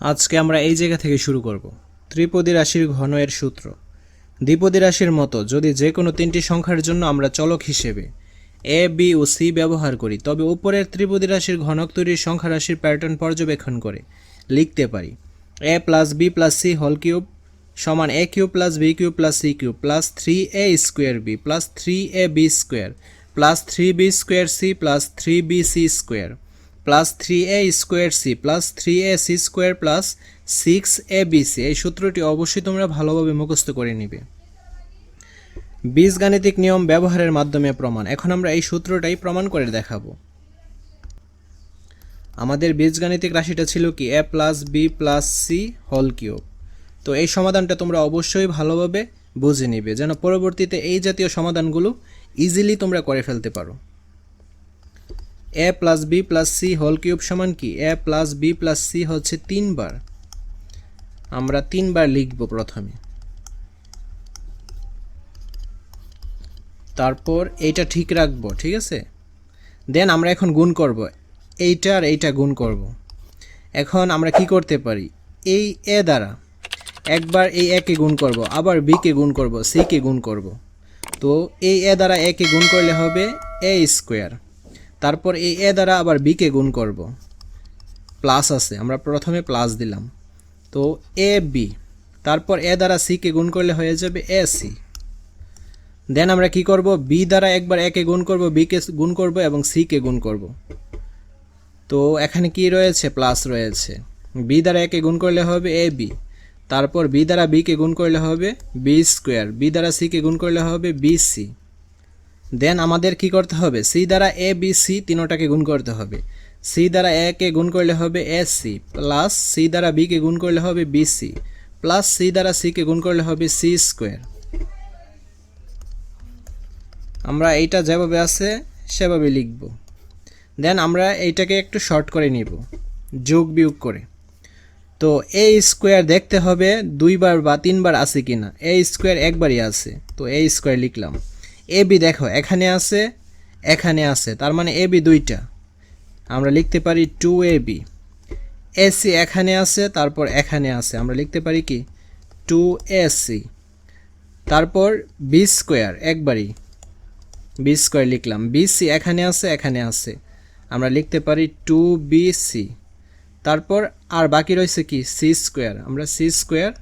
আজকে আমরা এই জায়গা থেকে শুরু করব। ত্রিপদী রাশির ঘন এর সূত্র। দ্বিপদী রাশির মতো যদি যে কোনো তিনটি সংখ্যার জন্য আমরা চলক হিসেবে এ বি ও সি ব্যবহার করি, তবে উপরের ত্রিপদী রাশির ঘনক তৈরির সংখ্যা রাশির প্যাটার্ন পর্যবেক্ষণ করে লিখতে পারি। A plus B plus C whole cube সমান A cube plus B cube plus C cube plus three A square B plus three A B square plus three B square C plus three B C square plus three A square C, plus three A C square plus six A B C, এই সূত্রটি অবশ্যই তোমরা ভালোভাবে মুখস্থ করে নিবে। বীজগাণিতিক নিয়ম ব্যবহারের মাধ্যমে প্রমাণ। এখন আমরা এই সূত্রটাই প্রমাণ করে দেখাবো। আমাদের বীজগাণিতিক রাশিটা ছিল কি? A plus B plus C whole cube. তো এই সমাধানটা তোমরা অবশ্যই ভালোভাবে বুঝে নিবে, যেন পরবর্তীতে এই জাতীয় সমাধানগুলো ইজিলি তোমরা করে ফেলতে পারো। A plus B plus C whole cube সমান কি? A plus B plus C হচ্ছে তিনবার। আমরা তিনবার লিখব প্রথমে। তারপর এইটা ঠিক রাখব, ঠিক আছে? দেন আমরা এখন গুণ করব। এইটা আর এইটা গুণ করব। এখন আমরা কি করতে পারি? এই এ দ্বারা একবার এই একে গুণ করব, আবার বিকে গুণ করব সিকে গুণ করব। তো এই এ দ্বারা একে গুণ করলে হবে এ স্কোয়ার তারপর এই এ দ্বারা আবার বিকে গুণ করব। প্লাস আছে, আমরা প্রথমে প্লাস দিলাম। তো এ বি, তারপর এ দ্বারা সিকে গুণ করলে হয়ে যাবে এ সি। দেন আমরা কি করব? বি দ্বারা একবার একে গুণ করব বিকে গুণ করব এবং সিকে গুণ করব। তো এখানে কি রয়েছে? প্লাস রয়েছে। বি দ্বারা একে গুণ করলে হবে এ বি, তারপর বি দ্বারা বিকে গুণ করলে হবে বি স্কোয়ার, বি দ্বারা সিকে গুণ করলে হবে বি সি। দেন আমাদের কি করতে হবে? সি দ্বারা এ বি সি তিনোটাকে গুণ করতে হবে। সি দ্বারা এ কে গুণ করলে হবে এ সি প্লাস সি দ্বারা বিকে গুণ করলে হবে বি সি প্লাস সি দ্বারা সিকে গুণ করলে হবে সি স্কোয়ার আমরা এইটা যেভাবে আছে, সেভাবে লিখব। দেন আমরা এইটাকে একটু শর্ট করে নিব, যোগ বিয়োগ করে। তো এ স্কোয়ার দেখতে হবে দুইবার বা তিনবার আছে কি না এ স্কোয়ার একবারই আছে। তো এ স্কোয়ার লিখলাম। এ বি দেখো, এখানে আছে এখানে আছে, তার মানে এ বি দুইটা। আমরা লিখতে পারি two A B A C এখানে আছে, তারপর এখানে আছে, আমরা লিখতে পারি কি? টু এ সি তারপর বি স্কোয়ার একবারই। বি স্কোয়ার লিখলাম। বি সি এখানে আছে এখানে আছে। আমরা লিখতে পারি টু বি সি তারপর আর বাকি রয়েছে কি? সি স্কোয়ার আমরা সি স্কোয়ার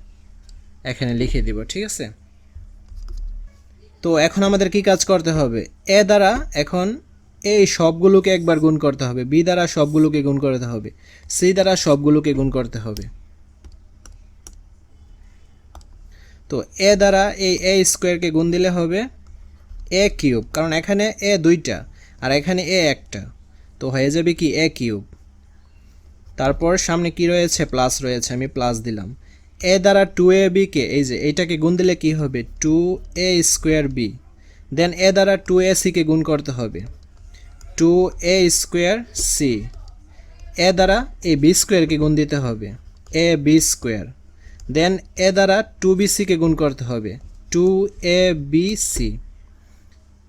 এখানে লিখে দিব, ঠিক আছে? তো এখন আমাদের কি কাজ করতে হবে? এ দ্বারা এখন এই সবগুলোকে একবার গুণ করতে হবে। বি দ্বারা সবগুলোকে গুণ করতে হবে। সি দ্বারা সবগুলোকে গুণ করতে হবে। তো এ দ্বারা এই এ স্কোয়ারকে গুণ দিলে হবে এ কিউব, কারণ এখানে এ দুইটা আর এখানে এ একটা। তো হয়ে যাবে কি এ কিউব। তারপর সামনে কি রয়েছে? প্লাস রয়েছে, আমি প্লাস দিলাম। এ দ্বারা টু এ বিকে এই যে, এইটাকে গুণ দিলে কি হবে? Two A square B then A দ্বারা টু এ সিকে গুণ করতে হবে। Two A square C A দ্বারা এই বি স্কোয়ারকে গুণ দিতে হবে। এ বি স্কোয়ার দেন এ দ্বারা টু বি সিকে গুণ করতে হবে। টু এ বি সি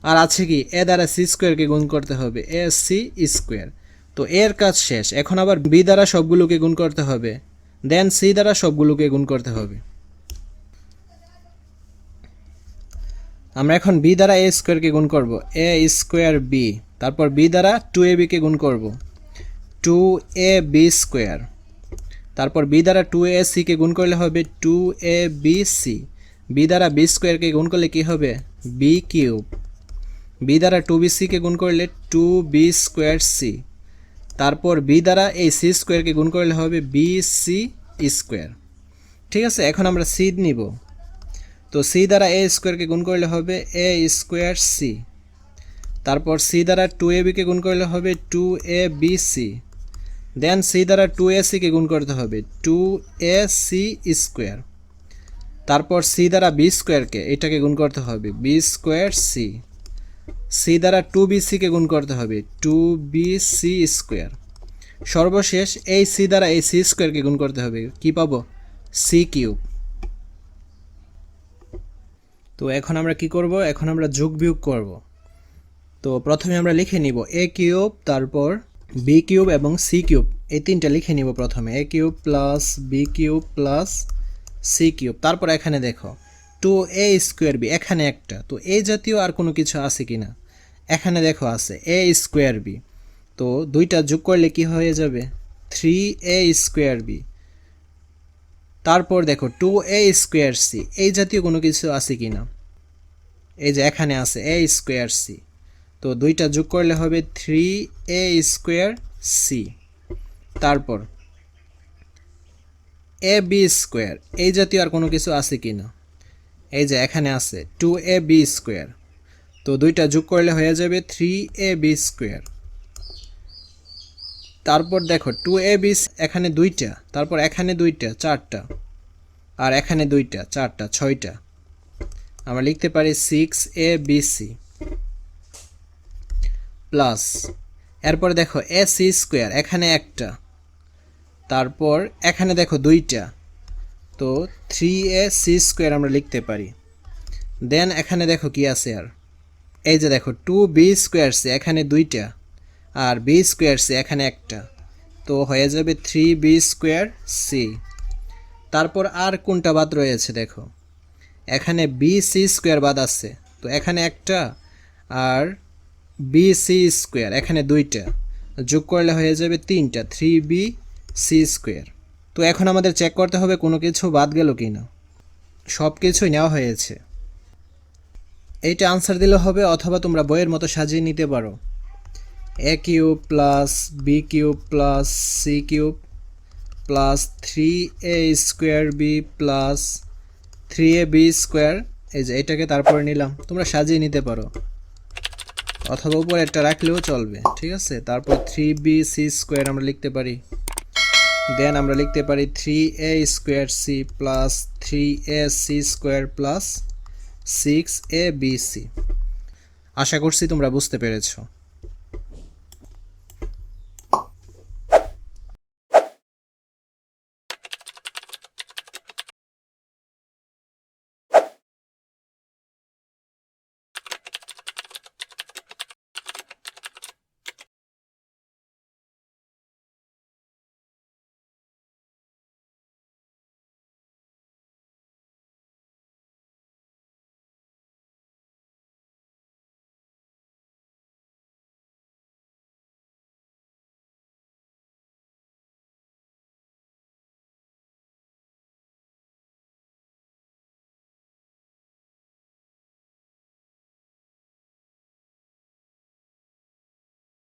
আর আছে কি? এ দ্বারা সি স্কোয়ারকে গুণ করতে হবে। এ সি স্কোয়ার তো এর কাজ শেষ। এখন আবার বি দ্বারা সবগুলোকে গুণ করতে হবে। দেন সি দ্বারা সবগুলোকে গুণ করতে হবে। আমরা এখন বি দ্বারা এ স্কোয়ারকে গুণ করব। এ স্কোয়ার বি তারপর বি দ্বারা টু এ বিকে গুণ করব। টু এ বি স্কোয়ার তারপর বি দ্বারা টু এ সিকে গুণ করলে হবে two A B C B দ্বারা বি স্কোয়ারকে গুণ করলে কি হবে? বি কিউব বি দ্বারা টু বি সিকে গুণ করলে টু বি স্কোয়ার সি তারপর বি দ্বারা এই সি স্কোয়ারকে গুণ করলে হবে বি সি স্কোয়ার। ঠিক আছে, এখন আমরা সি নিব। তো সি দ্বারা এ স্কোয়ারকে গুণ করলে হবে এ স্কোয়ার সি। তারপর সি দ্বারা টু এ বিকে গুণ করলে হবে two A B C. Then C দ্বারা টু এ সিকে গুণ করতে হবে টু এ সি স্কোয়ার। তারপর সি দ্বারা বি স্কোয়ারকে এটাকে গুণ করতে হবে বি স্কোয়ার সি। সি দ্বারা টু বি সিকে গুণ করতে হবে টু বি সি স্কোয়ার। সর্বশেষ এই সি দ্বারা এই সি স্কোয়ারকে গুণ করতে হবে। কি পাবো? C cube. তো এখন আমরা কি করব? এখন আমরা যোগ বিয়োগ করব। তো প্রথমে আমরা লিখে নিব এ কিউব, তারপর বি কিউব এবং সি কিউব। এই তিনটা লিখে নিব প্রথমে। A cube plus B cube plus C cube. তারপর এখানে দেখো টু এ স্কোয়ার বি, এখানে একটা। তো এই জাতীয় আর কোনো কিছু আছে কি না এখানে দেখো আছে, এ স্কোয়ার বি। তো দুইটা যোগ করলে কি হয়ে যাবে? থ্রি এ স্কোয়ার বি তারপর দেখো টু এ স্কোয়ার সি এই জাতীয় কোনো কিছু আছে কি না? এই যে এখানে আছে এ স্কোয়ার সি তো দুইটা যোগ করলে হবে থ্রি এ স্কোয়ার সি তারপর এ বি স্কোয়ার এই জাতীয় আর কোনো কিছু আছে কি না? এই যে এখানে আছে টু এ বি স্কোয়ার তো দুইটা যোগ করলে হয়ে যাবে থ্রি এ বি স্কোয়ার তারপর দেখো টু এ বি এখানে দুইটা, তারপর এখানে দুইটা, চারটা, আর এখানে দুইটা, চারটা, ছয়টা। আমরা লিখতে পারি six A B C plus এরপর দেখো এ সি স্কোয়ার এখানে একটা, তারপর এখানে দেখো দুইটা। তো থ্রি এ সি স্কোয়ার আমরা লিখতে পারি। দেন এখানে দেখো কি আছে আর? এই যে দেখো টু বি স্কোয়ার সি এখানে দুইটা। আর বি স্কোয়ার সি এখানে একটা। তো হয়ে যাবে থ্রি বি স্কোয়ার সি তারপর আর কোনটা বাদ রয়েছে দেখো? এখানে বি সি স্কোয়ার বাদ আছে। তো এখানে একটা আর বি সি স্কোয়ার এখানে দুইটা। যোগ করলে হয়ে যাবে তিনটা থ্রি বি সি স্কোয়ার তো এখন আমাদের চেক করতে হবে কোনো কিছু বাদ গেল কি না। সব কিছুই নেওয়া হয়েছে। এইটা আনসার দিলে হবে অথবা তোমরা বইয়ের মতো সাজিয়ে নিতে পারো। A cube plus B cube plus C cube plus three A square B plus three A B square এই যে এটাকে তারপরে নিলাম। তোমরা সাজিয়ে নিতে পারো। অথবা উপরে একটা রাখলেও চলবে। ঠিক আছে? তারপর থ্রি বি সি স্কোয়ার আমরা লিখতে পারি। দেন আমরা লিখতে পারি three A square C plus three A C square plus six A B C আশা করছি তোমরা বুঝতে পেরেছ।